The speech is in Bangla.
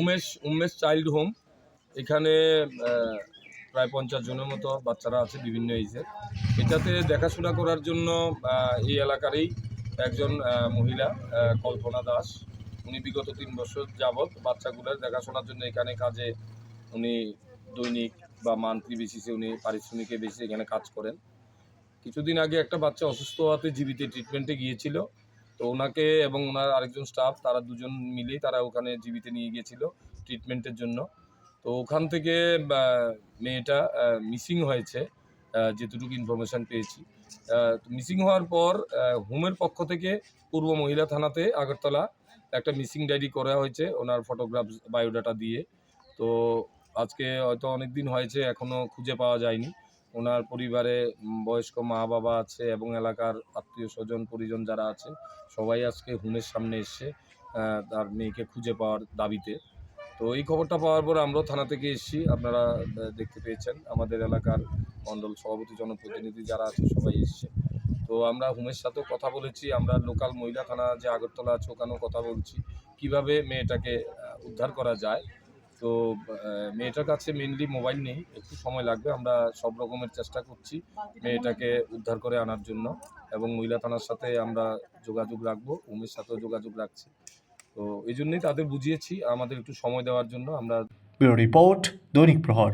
Umesh Umesh child home. এখানে প্রায় পঞ্চাশ জনের মতো বাচ্চারা আছে বিভিন্ন এজের এটাতে দেখাশোনা করার জন্য এই এলাকারই একজন মহিলা কল্পনা দাস। উনি বিগত তিন বছর যাবৎ বাচ্চাগুলোর দেখাশোনার জন্য এখানে কাজে উনি দৈনিক বা মান্থলি বেসিসে উনি পারিশ্রমিকের বেসিসে এখানে কাজ করেন। কিছুদিন আগে একটা বাচ্চা অসুস্থ হওয়াতে জীবিতে ট্রিটমেন্টে গিয়েছিল। তো ওনাকে এবং ওনার আরেকজন স্টাফ তারা দুজন মিলেই তারা ওখানে জীবিতে নিয়ে গিয়েছিল ট্রিটমেন্টের জন্য। তো ওখান থেকে মেয়েটা মিসিং হয়েছে যেটুকু ইনফরমেশান পেয়েছি। মিসিং হওয়ার পর হোমের পক্ষ থেকে পূর্ব মহিলা থানাতে আগরতলা একটা মিসিং ডায়েরি করা হয়েছে ওনার ফটোগ্রাফ বায়োডাটা দিয়ে। তো আজকে হয়তো অনেক দিন হয়েছে এখনও খুঁজে পাওয়া যায়নি। ওনার পরিবারে বয়স্ক মা বাবা আছে এবং এলাকার আত্মীয় স্বজন, পরিজন যারা আছে, সবাই আজকে হুমের সামনে এসছে তার মেয়েকে খুঁজে পাওয়ার দাবিতে। তো এই খবরটা পাওয়ার পর আমরাও থানা থেকে এসেছি। আপনারা দেখতে পেয়েছেন আমাদের এলাকার মণ্ডল সভাপতি, জনপ্রতিনিধি যারা আছে, সবাই এসছে। তো আমরা হুমের সাথেও কথা বলেছি। আমরা লোকাল মহিলা থানা যে আগরতলা আছে ওখানেও কথা বলছি। কীভাবে মেয়েটাকে উদ্ধার করা যায় তো মেয়েটার কাছে মেনলি মোবাইল নেই, একটু সময় লাগবে, আমরা সব রকমের চেষ্টা করছি মেয়েটাকে উদ্ধার করে আনার জন্য এবং মহিলা থানার সাথে আমরা যোগাযোগ রাখব উমের সাথেও যোগাযোগ রাখছি। তো, এই জন্যই তাদের বুঝিয়েছি, আমাদের একটু সময় দেওয়ার জন্য আমরা রিপোর্ট দৈনিক প্রহর।